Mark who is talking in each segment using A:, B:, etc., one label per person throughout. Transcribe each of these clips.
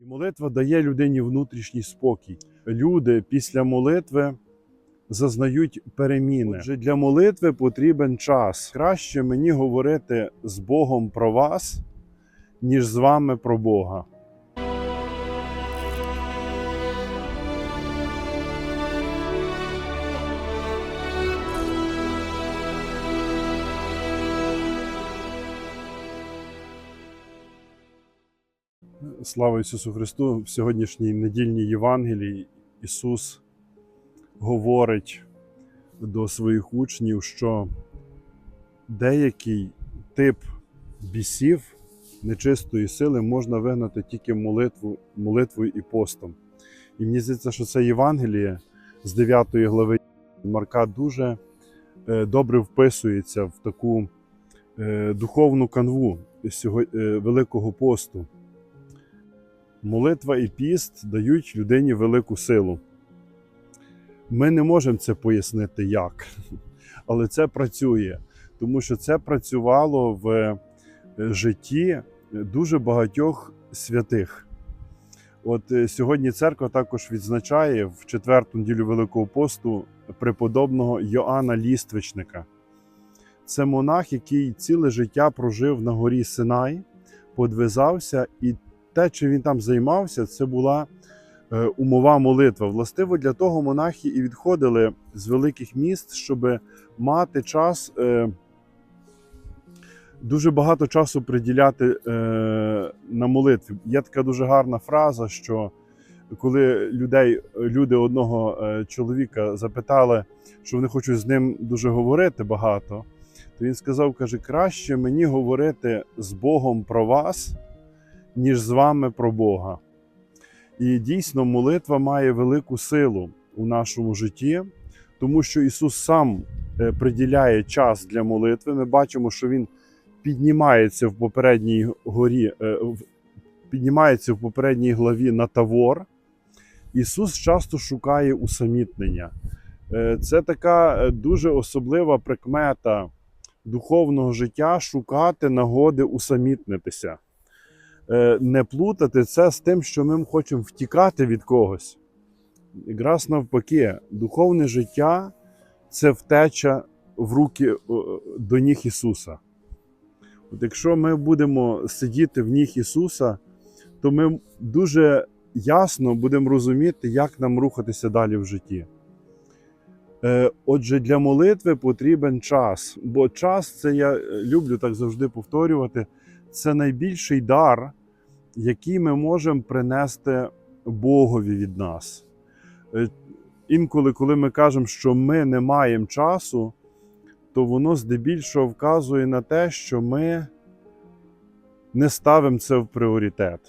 A: І молитва дає людині внутрішній спокій. Люди після молитви зазнають переміни. Отже, для молитви потрібен час. Краще мені говорити з Богом про вас, ніж з вами про Бога. Слава Ісусу Христу! В сьогоднішній недільній Євангелії Ісус говорить до своїх учнів, що деякий тип бісів нечистої сили можна вигнати тільки молитву, молитвою і постом. І мені здається, що це Євангеліє з 9 глави Марка дуже е, добре вписується в таку е, духовну канву е, Великого посту. Молитва і піст дають людині велику силу. Ми не можемо це пояснити як, але це працює, тому що це працювало в е, житті дуже багатьох святих. От е, сьогодні церква також відзначає в четверту неділю Великого посту преподобного Йоанна Ліствичника. Це монах, який ціле життя прожив на горі Синай, подвизався і те, чим він там займався, це була е, умова молитва. Властиво для того монахи і відходили з великих міст, щоб мати час, е, дуже багато часу приділяти е, на молитві. Є така дуже гарна фраза, що коли людей, люди одного чоловіка запитали, що вони хочуть з ним дуже говорити багато, то він сказав: каже, краще мені говорити з Богом про вас ніж з вами про Бога. І дійсно молитва має велику силу у нашому житті, тому що Ісус сам е, приділяє час для молитви. Ми бачимо, що Він піднімається в попередній горі, е, піднімається в попередній главі на Тавор. Ісус часто шукає усамітнення. Е, Це така дуже особлива прикмета духовного життя шукати нагоди усамітнитися не плутати це з тим, що ми хочемо втікати від когось. Якраз навпаки, духовне життя це втеча в руки до ніг Ісуса. От якщо ми будемо сидіти в ніг Ісуса, то ми дуже ясно будемо розуміти, як нам рухатися далі в житті. Е, Отже, для молитви потрібен час, бо час це я е, люблю так завжди повторювати. Це найбільший дар, який ми можемо принести Богові від нас. Е, Інколи, коли ми кажемо, що ми не маємо часу, то воно здебільшого вказує на те, що ми не ставимо це в пріоритет.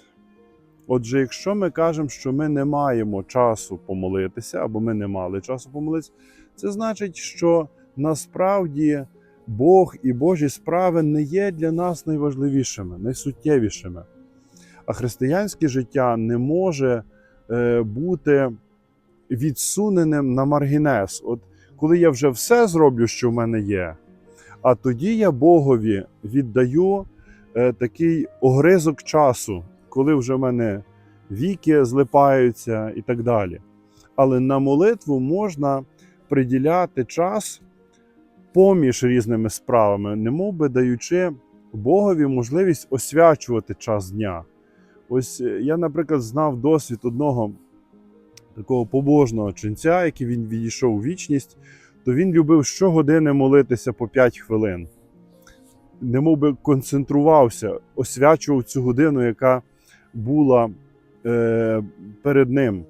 A: Отже, якщо ми кажемо, що ми не маємо часу помолитися, або ми не мали часу помолитися, це значить, що насправді Бог і Божі справи не є для нас найважливішими, найсуттєвішими. А християнське життя не може е, бути відсуненим на маргінес. От коли я вже все зроблю, що в мене є, а тоді я Богові віддаю е, такий огризок часу, коли вже в мене віки злипаються і так далі. Але на молитву можна приділяти час поміж різними справами, немов би даючи Богові можливість освячувати час дня. Ось е, я, наприклад, знав досвід одного такого побожного ченця, який він відійшов у вічність, то він любив щогодини молитися по 5 хвилин. Немов би концентрувався, освячував цю годину, яка була е, перед ним.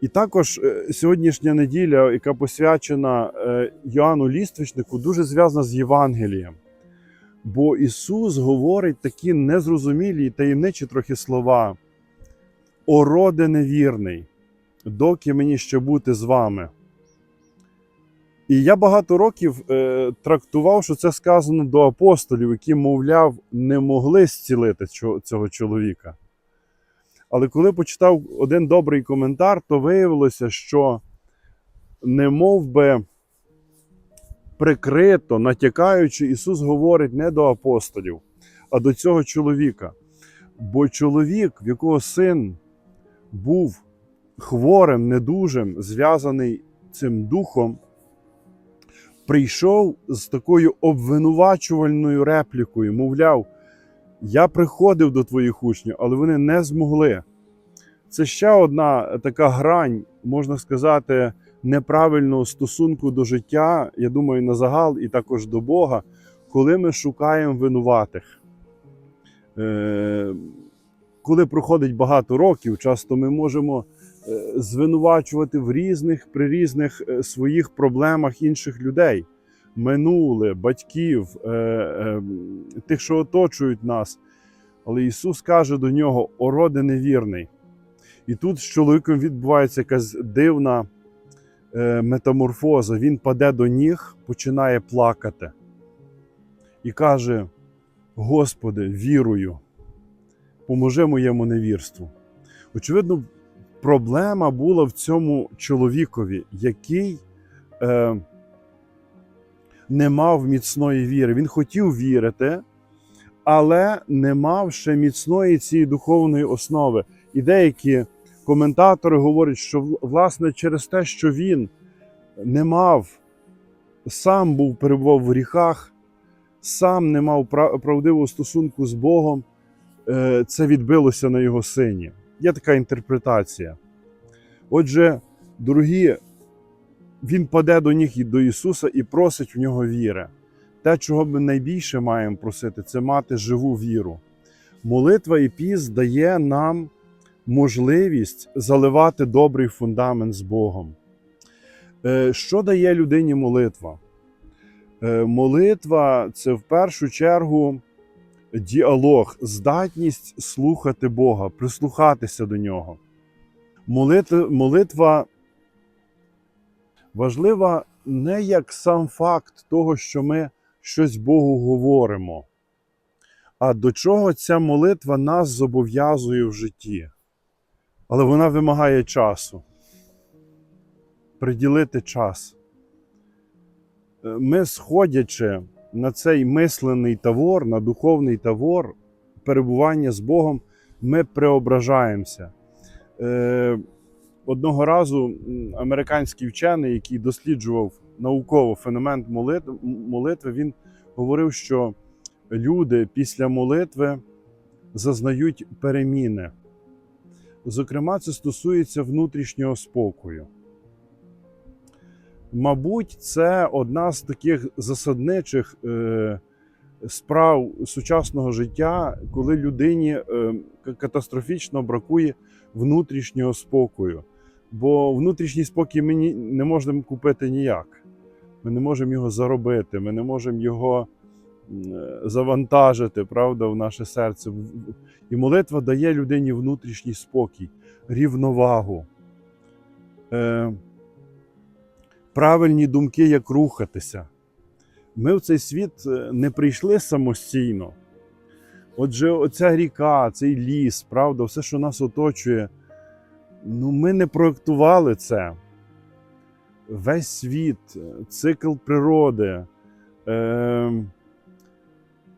A: І також е, сьогоднішня неділя, яка посвячена е, Йоанну Ліствичнику, дуже зв'язана з Євангелієм. Бо Ісус говорить такі незрозумілі і таємничі трохи слова. О роде невірний, доки мені ще бути з вами. І я багато років е, трактував, що це сказано до апостолів, які, мовляв, не могли зцілити цього чоловіка. Але коли почитав один добрий коментар, то виявилося, що не мов би прикрито, натякаючи, Ісус говорить не до апостолів, а до цього чоловіка. Бо чоловік, в якого син був хворим, недужим, зв'язаний цим духом, прийшов з такою обвинувачувальною реплікою, мовляв, я приходив до твоїх учнів, але вони не змогли. Це ще одна така грань, можна сказати, неправильного стосунку до життя, я думаю, на загал і також до Бога, коли ми шукаємо винуватих. Е, Коли проходить багато років, часто ми можемо е, звинувачувати в різних при різних е, своїх проблемах інших людей, минуле, батьків, тих, що оточують нас. Але Ісус каже до нього: О роде невірний. І тут з чоловіком відбувається якась дивна метаморфоза. Він паде до ніг, починає плакати і каже: Господи, вірую, поможи моєму невірству. Очевидно, проблема була в цьому чоловікові, який е, не мав міцної віри. Він хотів вірити, але не мав ще міцної цієї духовної основи. І деякі коментатори говорять, що власне через те, що він не мав, сам був перебував в гріхах, сам не мав правдивого стосунку з Богом, е, це відбилося на його сині. Є така інтерпретація. Отже, дорогі, він паде до ніг і до Ісуса і просить в нього віри. Те, чого ми найбільше маємо просити, це мати живу віру. Молитва і піст дає нам можливість заливати добрий фундамент з Богом. Е, Що дає людині молитва? Е, Молитва це в першу чергу діалог, здатність слухати Бога, прислухатися до нього. Молитва, молитва важлива не як сам факт того, що ми щось Богу говоримо, а до чого ця молитва нас зобов'язує в житті. Але вона вимагає часу. Приділити час. Е, Ми, сходячи на цей мислений тавор, на духовний тавор, перебування з Богом, ми преображаємося. Е, Одного разу американський вчений, який досліджував науково феномен молитви, він говорив, що люди після молитви зазнають переміни. Зокрема, це стосується внутрішнього спокою. Мабуть, це одна з таких засадничих е, справ сучасного життя, коли людині е, катастрофічно бракує внутрішнього спокою. Бо внутрішній спокій ми не можемо купити ніяк. Ми не можемо його заробити, ми не можемо його завантажити, правда, в наше серце. І молитва дає людині внутрішній спокій, рівновагу, е, правильні думки, як рухатися. Ми в цей світ е, не прийшли самостійно. Отже, оця ріка, цей ліс, правда, все, що нас оточує, ну ми не проєктували це. Весь світ, е, цикл природи. Е,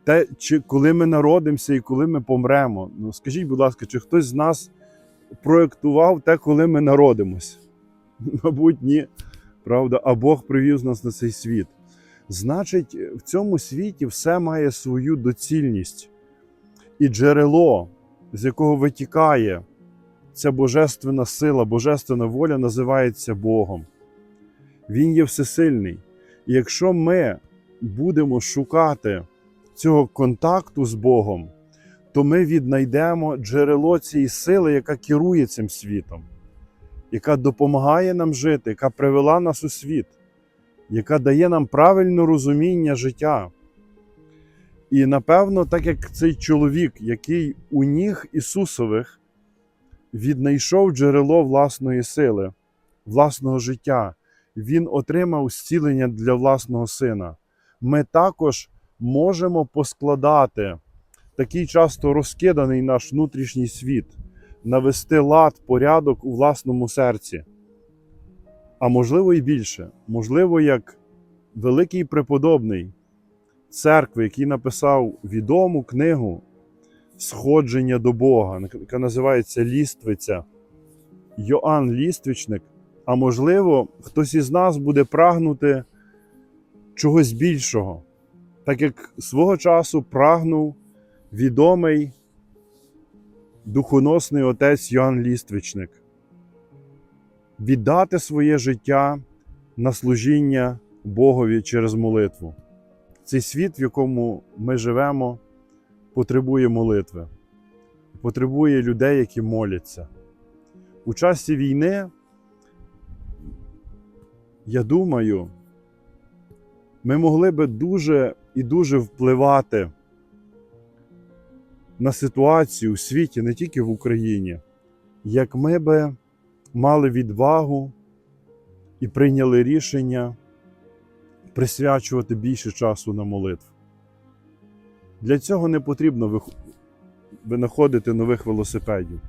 A: те, чи коли ми народимося і коли ми помремо. Ну, скажіть, будь ласка, чи хтось з нас проєктував те, коли ми народимося? Мабуть, ні. Правда, а Бог привів нас на цей світ. Значить, в цьому світі все має свою доцільність і джерело, з якого витікає ця божественна сила, божественна воля, називається Богом. Він є всесильний. І якщо ми будемо шукати цього контакту з Богом, то ми віднайдемо джерело цієї сили, яка керує цим світом, яка допомагає нам жити, яка привела нас у світ, яка дає нам правильне розуміння життя. І напевно, так як цей чоловік, який у ніг Ісусових віднайшов джерело власної сили, власного життя, він отримав зцілення для власного сина. Ми також можемо поскладати такий часто розкиданий наш внутрішній світ, навести лад, порядок у власному серці. А можливо і більше, можливо, як великий преподобний церкви, який написав відому книгу сходження до Бога, яка називається ліствиця. Йоанн Ліствичник. А можливо, хтось із нас буде прагнути чогось більшого, так як свого часу прагнув відомий духоносний отець Йоанн Ліствичник. Віддати своє життя на служіння Богові через молитву. Цей світ, в якому ми живемо, потребує молитви, потребує людей, які моляться. У часі війни, я думаю, ми могли би дуже і дуже впливати на ситуацію у світі, не тільки в Україні, як ми би мали відвагу і прийняли рішення присвячувати більше часу на молитву. Для цього не потрібно винаходити нових велосипедів.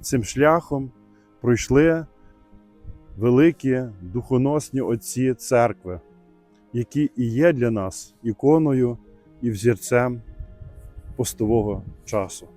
A: Цим шляхом пройшли великі духоносні отці церкви, які і є для нас іконою і взірцем постового часу.